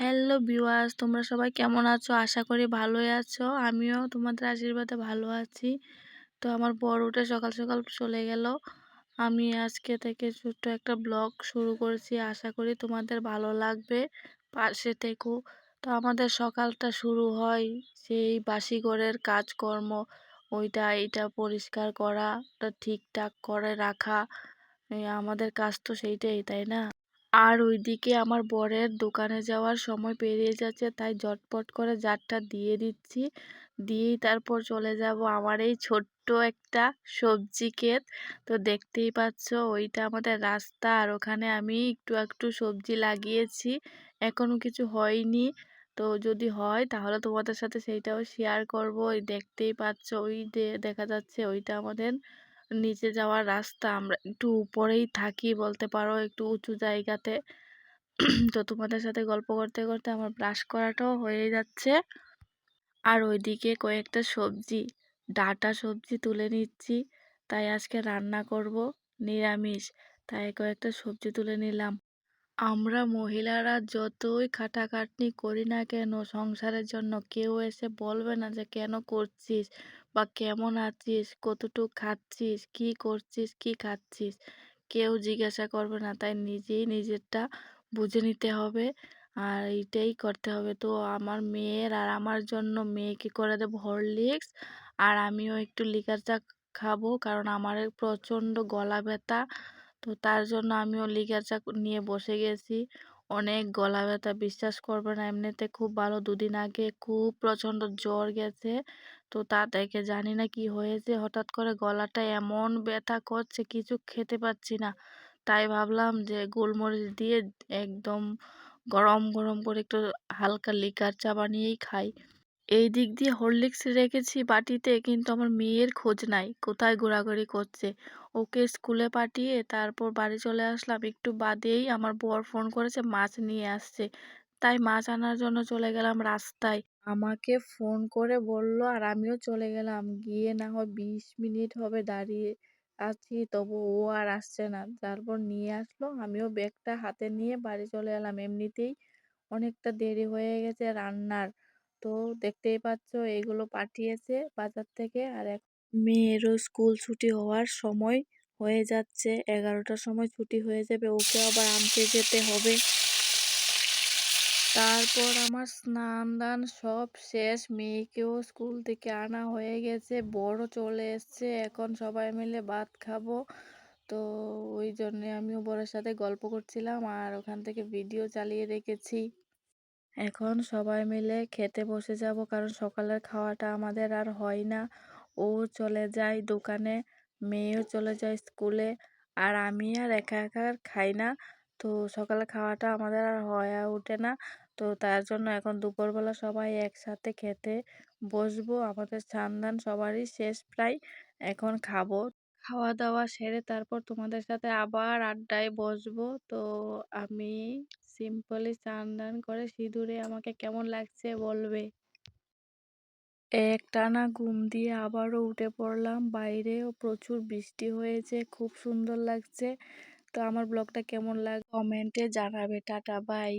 Hello viewers তোমরা সবাই কেমন আছো? আশা করি ভালোই আছো। আমিও তোমাদের আশীর্বাদে ভালো আছি। তো আমার বড় উঠে সকাল সকাল চলে গেল। আমি আজকে থেকে ছোট্ট একটা ব্লগ শুরু করেছি। আশা করি তোমাদের ভালো লাগবে। পাশে থেকো। তো আমাদের সকালটা শুরু হয় সেই বাসি ঘরের কাজকর্ম। ওইটা এইটা পরিষ্কার করা, ওটা ঠিকঠাক করে রাখা। আমাদের কাজ তো সেইটাই, তাই না? আর ওইদিকে আমার বরের দোকানে যাওয়ার সময় পেরিয়ে যাচ্ছে, তাই ঝটপট করে জারটা দিয়ে দিচ্ছি। দিয়েই তারপর চলে যাব আমার এই ছোট্ট একটা সবজি ক্ষেত। তো দেখতেই পাচ্ছ, ওইটা আমাদের রাস্তা আর ওখানে আমি একটু একটু সবজি লাগিয়েছি এখনও কিছু হয়নি। তো যদি হয় তাহলে তোমাদের সাথে সেইটাও শেয়ার করব। ওই দেখতেই পাচ্ছ, ওই দেখা যাচ্ছে ওইটা আমাদের নিচে যাওয়ার রাস্তা আমরা একটু উপরেই থাকি বলতে পারো, একটু উঁচু জায়গাতে। তো তোমাদের সাথে গল্প করতে করতে আমার ব্রাশ করাটাও হয়ে যাচ্ছে। আর ওইদিকে কয়েকটা সবজি, ডাটা সবজি তুলে নিচ্ছি। তাই আজকে রান্না করব নিরামিষ। তাই কয়েকটা সবজি তুলে নিলাম। আমরা মহিলারা যতই খাটাখাটনি করি না কেন, সংসারের জন্য কেউ এসে বলবে না যে, কেন করছিস? বা কেমন আছিস? কতটুকু খাচ্ছিস? কি করছিস? কি খাচ্ছিস? কেউ জিজ্ঞাসা করবে না। তাই নিজেই নিজেরটা বুঝে নিতে হবে আর এইটাই করতে হবে। তো আমার মেয়ের আর আমার জন্য মেয়েকে করে দেবো হরলিক্স আর আমিও একটু লিকার চা খাব কারণ আমার প্রচণ্ড গলা ব্যথা। তো তার জন্য আমিও লিকার চা নিয়ে বসে গেছি। অনেক গলা ব্যথা, বিশ্বাস করবে না, এমনিতে খুব ভালো। দুদিন আগে খুব প্রচণ্ড জ্বর গেছে। তো তা দেখে জানি না কি হয়েছে। হঠাৎ করে গলাটা এমন ব্যথা করছে, কিছু খেতে পাচ্ছি না। তাই ভাবলাম যে গোলমরিচ দিয়ে একদম গরম গরম করে একটু হালকা লিকার চা বানিয়েই খাই। এই দিক দিয়ে হরলিক্স রেখেছি বাটিতে, কিন্তু আমার মেয়ের খোঁজ নাই। কোথায় ঘোরাঘুরি করছে? ওকে স্কুলে পাঠিয়ে তারপর বাড়ি চলে আসলাম। একটু বাদেই আমার বর ফোন করেছে, মাছ নিয়ে আসছে। তাই মাছ আনার জন্য চলে গেলাম রাস্তায়। আমাকে ফোন করে বলল, আর আমিও চলে গেলাম। গিয়ে না হয় বিশ মিনিট হবে দাঁড়িয়ে আছি। তবু ও আর আসছে না। তারপর নিয়ে আসলো। আমিও ব্যাগটা হাতে নিয়ে বাড়ি চলে এলাম। এমনিতেই অনেকটা দেরি হয়ে গেছে রান্নার। তো দেখতেই পাচ্ছ এগুলো পাঠিয়েছে বাজার থেকে। আর এক মেয়েরও স্কুল ছুটি হওয়ার সময় হয়ে যাচ্ছে। এগারোটার সময় ছুটি হয়ে যাবে, ওকে আবার আনতে যেতে হবে। তারপর আমার স্নান দান সব শেষ। মেয়েকেও স্কুল থেকে আনা হয়ে গেছে বড় চলে এসছে। এখন সবাই মিলে ভাত খাব। তো ওই জন্যে আমিও বড়ের সাথে গল্প করছিলাম আর ওখান থেকে ভিডিও চালিয়ে রেখেছি। এখন সবাই মিলে খেতে বসে যাব, কারণ সকালের খাওয়াটা আমাদের আর হয় না। ও চলে যায় দোকানে, মেয়েও চলে যায় স্কুলে, আর আমি আর একা একা খাই না। তো সকালে খাওয়াটা আমাদের আর হয়ে ওঠে না। তো তার জন্য এখন দুপুরবেলা সবাই একসাথে খেতে বসবো। আমাদের স্নান সবারই শেষ প্রায়। এখন খাব। খাওয়া দাওয়া সেরে তারপর তোমাদের সাথে আবার আড্ডায় বসবো। তো আমি সিম্পলি স্নান দান করে সিঁদুরে আমাকে কেমন লাগছে বলবে? একটানা ঘুম দিয়ে আবারও উঠে পড়লাম। বাইরেও প্রচুর বৃষ্টি হয়েছে, খুব সুন্দর লাগছে। তো আমার ব্লগটা কেমন লাগে কমেন্টে জানাবে। Tata, bye.